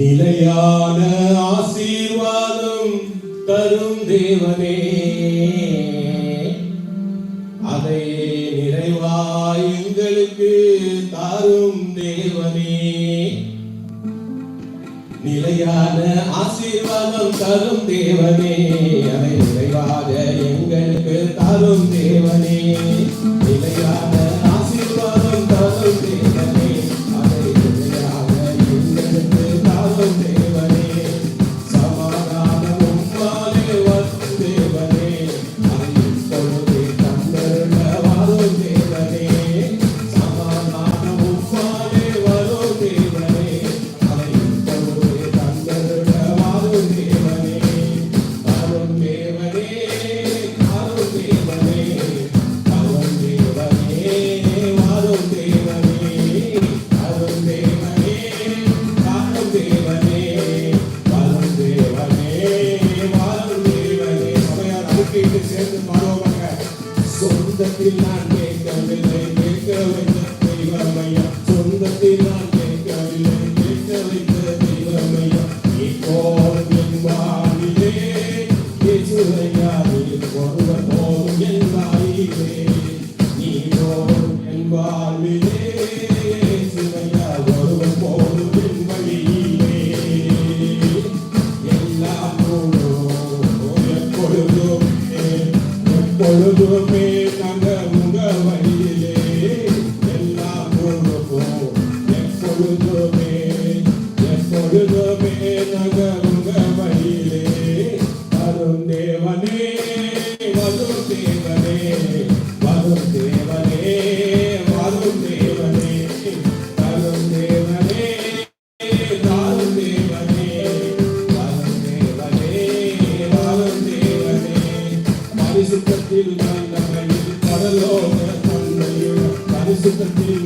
நிலையான ஆசீர்வாதம் தரும் தேவனே. அதை நிறைவாய் எங்களுக்கு தரும் தேவனே. நிலையான ஆசீர்வாதம் தரும் தேவனே. அதை நிறைவாக எங்களுக்கு தரும் தேவனே. நிலையான சபையார் சேர்ந்து பாடுவாங்க சொந்தத்தில் நான் கேட்கவில்லை கேட்கவில்லை தெய்வமையா சொந்தத்தில் நான் கேட்கவில்லை கேட்கவில்லை தெய்வமையா இப்போ என் ஒருவர் போதும் என் நீ போதும் என் வாழ்விலே இயேசுவையா ஒருவர் போதும் என் வழியிலே எல்லாம் போதும் Olha, Lord, I'm not here. I'm